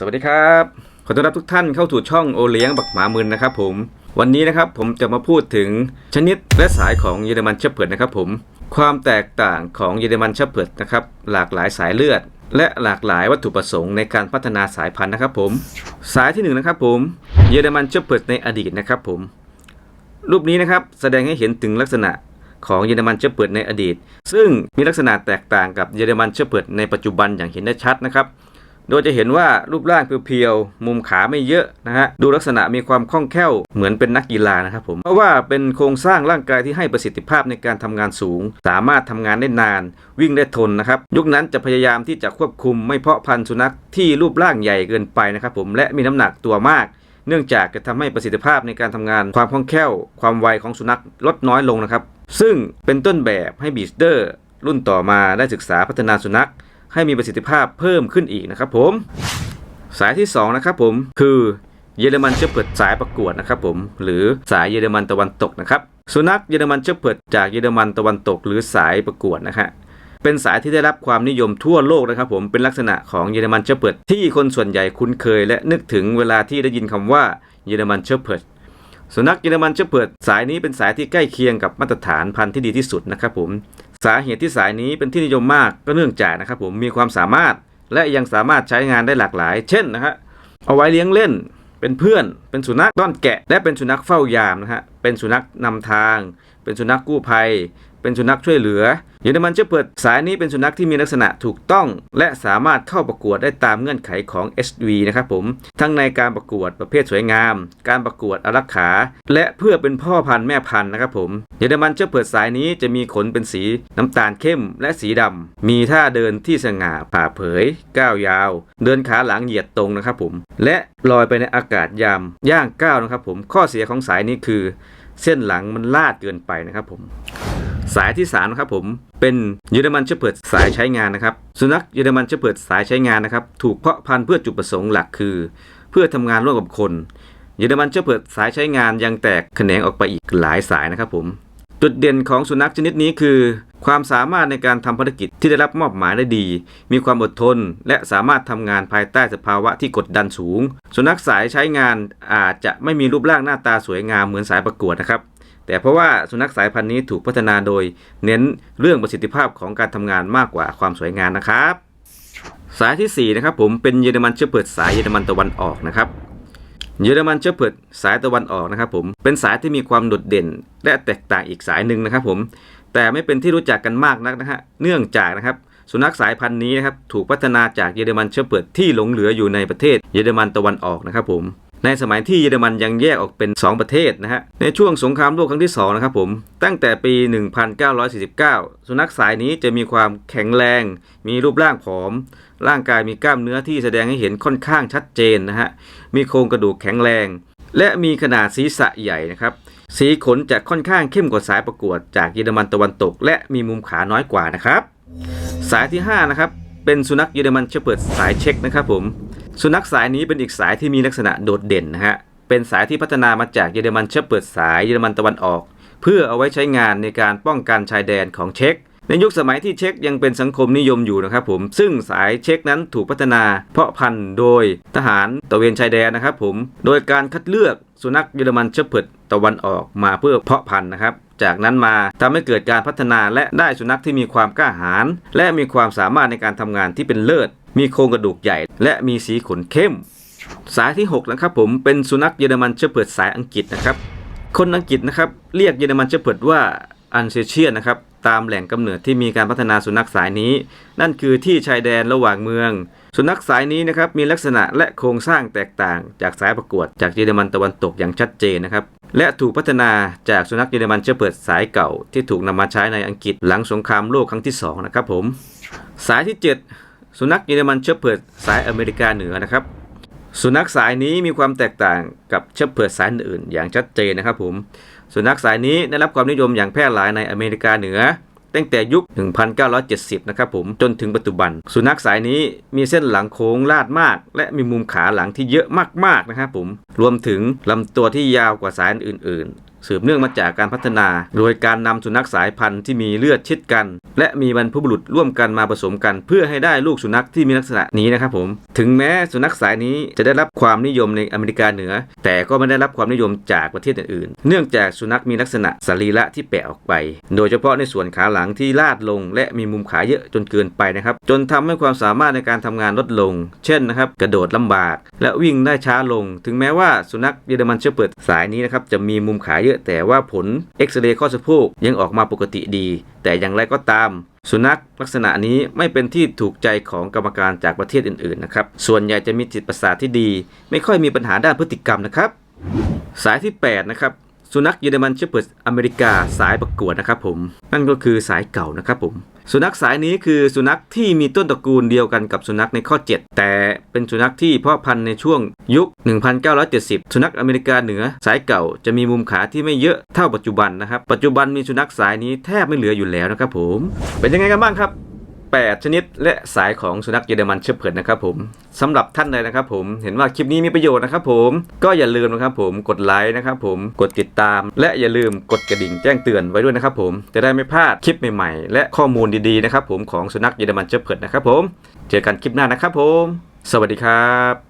สวัสดีครับ ขอต้อนรับทุกท่านเข้าสู่ช่องโอเลี้ยงบักหมามึนนะครับผม วันนี้นะครับผมจะมาพูดถึงชนิดและสายของเยอรมันเชฟเพิร์ดนะครับผม ความแตกต่างของเยอรมันเชฟเพิร์ดนะครับ หลากหลายสายเลือด และหลากหลายวัตถุประสงค์ในการพัฒนาสายพันธุ์นะครับผม สายที่หนึ่งนะครับผมเยอรมันเชฟเพิร์ดในอดีตนะครับผม รูปนี้นะครับแสดงให้เห็นถึงลักษณะของเยอรมันเชฟเพิร์ดในอดีต ซึ่งมีลักษณะแตกต่างกับเยอรมันเชฟเพิร์ดในปัจจุบันอย่างเห็นได้ชัดนะครับ โดยจะเห็นว่ารูปร่างเพียวๆ มุมขาไม่เยอะนะฮะ ดูลักษณะมีความคล่องแคล่วเหมือนเป็นนักกีฬานะครับผม เพราะว่าเป็นโครงสร้างร่างกายที่ให้ประสิทธิภาพในการทำงานสูง สามารถทำงานได้นาน วิ่งได้ทนนะครับ ยุคนั้นจะพยายามที่จะควบคุมไม่เพาะพันธุ์สุนัขที่รูปร่างใหญ่เกินไปนะครับผม และมีน้ำหนักตัวมากเนื่องจากจะทำให้ประสิทธิภาพในการทำงาน ความคล่องแคล่ว ความไวของสุนัขลดน้อยลงนะครับ ซึ่งเป็นต้นแบบให้บีสเดอร์รุ่นต่อมาได้ศึกษาพัฒนาสุนัข ให้มีประสิทธิภาพเพิ่มขึ้นอีกนะครับผม สายที่2นะครับผมคือเยอรมันเชฟเพิร์ดสายประกวดนะครับผมหรือสายเยอรมันตะวันตกนะครับสุนัขเยอรมันเชฟเพิร์ดจากเยอรมันตะวันตก หรือสายประกวดนะฮะเป็นสายที่ได้รับความนิยมทั่วโลกนะครับผมเป็นลักษณะของเยอรมันเชฟเพิร์ดที่คนส่วนใหญ่คุ้นเคย และนึกถึงเวลาที่ได้ยินคำว่าเยอรมันเชฟเพิร์ดสุนัขเยอรมันเชฟเพิร์ดสายนี้เป็นสายที่ใกล้เคียงกับมาตรฐานพันธุ์ที่ดีที่สุดนะครับผม สาเหตุที่สายนี้เป็นที่นิยมมากก็เนื่องจากนะครับผมมีความสามารถและยังสามารถใช้งานได้หลากหลาย เช่นนะฮะเอาไว้เลี้ยงเล่น เป็นเพื่อน เป็นสุนัขต้อนแกะ และเป็นสุนัขเฝ้ายามนะฮะเป็นสุนัขนำทาง เป็นสุนัขกู้ภัย เป็นสุนัขช่วยเหลือ เยอรมันเชฟเพิดสายนี้เป็นสุนัขที่มีลักษณะถูกต้อง และสามารถเข้าประกวดได้ตามเงื่อนไขของ SV นะครับผม ทั้งในการประกวดประเภทสวยงาม การประกวดอารักขา และเพื่อเป็นพ่อพันธุ์แม่พันธุ์นะครับผม เยอรมันเชฟเพิดสายนี้จะมีขนเป็นสีน้ำตาลเข้มและสีดำ มีท่าเดินที่สง่าผ่าเผย ก้าวยาว เดินขาหลังเหยียดตรงนะครับผม และลอยไปในอากาศยามย่างก้าวนะครับผม ข้อเสียของสายนี้คือ เส้นหลังมันลาดเกินไปนะครับผม สายที่3นะครับผมเป็นเยอรมันเชฟเพิดสายใช้งานนะครับ สุนัขเยอรมันเชฟเพิดสายใช้งานนะครับ ถูกเพาะพันธุ์เพื่อจุดประสงค์หลักคือ เพื่อทำงานร่วมกับคน เยอรมันเชฟเพิดสายใช้งานยังแตกแขนงออกไปอีกหลายสายนะครับผมจุดเด่นของสุนัขชนิดนี้คือ ความสามารถในการทำภารกิจที่ได้รับมอบหมายได้ดี มีความอดทน และสามารถทำงานภายใต้สภาวะที่กดดันสูง สุนัขสายใช้งานอาจจะไม่มีรูปร่างหน้าตาสวยงามเหมือนสายประกวดนะครับ แต่เพราะว่าสุนัขสายพันธุ์นี้ถูกพัฒนาโดยเน้นเรื่องประสิทธิภาพของการทำงานมากกว่าความสวยงามนะครับ สายที่สี่นะครับผมเป็นเยอรมันเชฟเพิดสายเยอรมันตะวันออกนะครับเยอรมันเชฟเพิดสายตะวันออกนะครับผมเป็นสายที่มีความโดดเด่น และแตกต่างอีกสายหนึ่งนะครับผมแต่ไม่เป็นที่รู้จักกันมากนักนะฮะเนื่องจากนะครับสุนัขสายพันธุ์นี้นะครับถูกพัฒนาจากเยอรมันเชฟเพิดที่หลงเหลืออยู่ในประเทศเยอรมันตะวันออกนะครับผม ในสมัยที่เยอรมันยังแยกออกเป็น 2 ประเทศนะฮะ ในช่วงสงครามโลกครั้งที่ 2 นะครับผม ตั้งแต่ปี 1949 สุนัขสายนี้จะมีความแข็งแรง มีรูปร่างผอม ร่างกายมีกล้ามเนื้อที่แสดงให้เห็นค่อนข้างชัดเจนนะฮะ มีโครงกระดูกแข็งแรง และมีขนาดศีรษะใหญ่นะครับ สีขนจะค่อนข้างเข้มกว่าสายประกวดจากเยอรมันตะวันตก และมีมุมขาน้อยกว่านะครับ สายที่5นะครับ เป็นสุนัขเยอรมันเชฟเพิร์ดสายเช็คนะครับผม สุนัขสายนี้เป็นอีกสายที่มีลักษณะโดดเด่นนะฮะ เป็นสายที่พัฒนามาจากเยอรมันเชฟเพิดสายเยอรมันตะวันออก เพื่อเอาไว้ใช้งานในการป้องกันชายแดนของเช็กในยุคสมัยที่เช็กยังเป็นสังคมนิยมอยู่นะครับผมซึ่งสายเช็กนั้นถูกพัฒนาเพาะพันธุ์โดยทหารตะเวนชายแดนนะครับผมโดยการคัดเลือกสุนัขเยอรมันเชฟเพิร์ดตะวันออกมาเพื่อเพาะพันธุ์นะครับ จากนั้นมาทำให้เกิดการพัฒนาและได้สุนัขที่มีความกล้าหาญและมีความสามารถในการทำงานที่เป็นเลิศ มีโครงกระดูกใหญ่ และมีสีขนเข้ม สายที่ 6 นะครับผมเป็นสุนัขเยอรมันเชฟเพิร์ดสายอังกฤษนะครับ คนอังกฤษนะครับเรียกเยอรมันเชฟเพิร์ดว่าอันเซเชียนนะครับตามแหล่งกำเนิดที่มีการพัฒนาสุนัขสายนี้ นั่นคือที่ชายแดนระหว่างเมือง สุนัขสายนี้นะครับมีลักษณะและโครงสร้างแตกต่างจากสายประกวดจากเยอรมันตะวันตกอย่างชัดเจนนะครับและถูกพัฒนาจากสุนัขเยอรมันเชฟเพิร์ดสายเก่าที่ถูกนำมาใช้ในอังกฤษหลังสงครามโลกครั้งที่สองนะครับผมสายที่ 7 สุนัขเยอรมันเชฟเพิร์ดสายอเมริกาเหนือนะครับ สุนัขสายนี้มีความแตกต่างกับเชฟเพิร์ดสายอื่นอย่างชัดเจนนะครับผม สุนัขสายนี้ได้รับความนิยมอย่างแพร่หลายในอเมริกาเหนือ ตั้งแต่ยุค 1970 นะครับผมจนถึงปัจจุบัน สุนัขสายนี้มีเส้นหลังโค้งลาดมาก และมีมุมขาหลังที่เยอะมากๆนะครับผม รวมถึงลำตัวที่ยาวกว่าสายอื่น ๆสืบเนื่องมาจากการพัฒนา โดยการนำสุนัขสายพันธุ์ที่มีเลือดชิดกัน และมีบรรพบุรุษร่วมกันมาผสมกัน เพื่อให้ได้ลูกสุนัขที่มีลักษณะนี้นะครับผม ถึงแม้สุนัขสายนี้จะได้รับความนิยมในอเมริกาเหนือ แต่ก็ไม่ได้รับความนิยมจากประเทศอื่น ๆ เนื่องจากสุนัขมีลักษณะสรีระที่แปลกออกไป โดยเฉพาะในส่วนขาหลังที่ลาดลง และมีมุมขาเยอะจนเกินไปนะครับ จนทำให้ความสามารถในการทำงานลดลง เช่นนะครับ กระโดดลำบาก และวิ่งได้ช้าลง ถึงแม้ว่าสุนัขเยอรมันเชพเปิดสายนี้นะครับจะมีมุมขาเยอะแต่ว่าผลเอ็กซเรย์ข้อสะโพกยังออกมาปกติดี แต่อย่างไรก็ตามสุนัขลักษณะนี้ไม่เป็นที่ถูกใจของกรรมการจากประเทศอื่นๆนะครับ ส่วนใหญ่จะมีจิตประสาทที่ดี ไม่ค่อยมีปัญหาด้านพฤติกรรมนะครับ สายที่ 8 นะครับ สุนัขเยอรมันเชพเปิร์ดอเมริกาสายประกวดนะครับผม นั่นก็คือสายเก่านะครับผม สุนัขสายนี้คือสุนัขที่มีต้นตระกูลเดียวกันกับสุนัขในข้อ 7 แต่เป็นสุนัขที่เพาะพันธุ์ในช่วงยุค 1970 สุนัขอเมริกาเหนือสายเก่าจะมีมุมขาที่ไม่เยอะเท่าปัจจุบันนะครับ ปัจจุบันมีสุนัขสายนี้แทบไม่เหลืออยู่แล้วนะครับผม เป็นยังไงกันบ้างครับ 8 ชนิด และสายของสุนัขเยอรมันเชพเพิร์ดนะครับผมสำหรับท่านใดนะครับผมเห็นว่าคลิปนี้มีประโยชน์นะครับผมก็อย่าลืมนะครับผมกดไลค์นะครับผมกดติดตาม และอย่าลืมกดกระดิ่งแจ้งเตือนไว้ด้วยนะครับผมจะได้ไม่พลาดคลิปใหม่ๆ และข้อมูลดีๆนะครับผมของสุนัขเยอรมันเชพเพิร์ดนะครับผมเจอกันคลิปหน้านะครับผม สวัสดีครับ